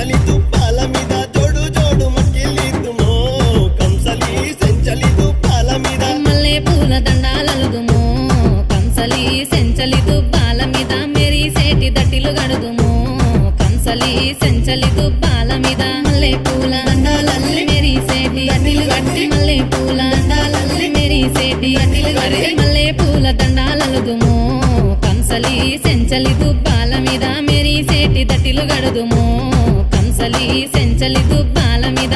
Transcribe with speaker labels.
Speaker 1: సెంచలిదు పాల పాల మీద.
Speaker 2: మల్లె పూల దండాలలుదుమో కంసలి సెంచలిదు పాల పాల మీద మల్లె పూల మెరిసేటి మల్లె పూల మల్లె పూల పాల మీద అసలు ఈ సెంచలి దుబ్బాల మీద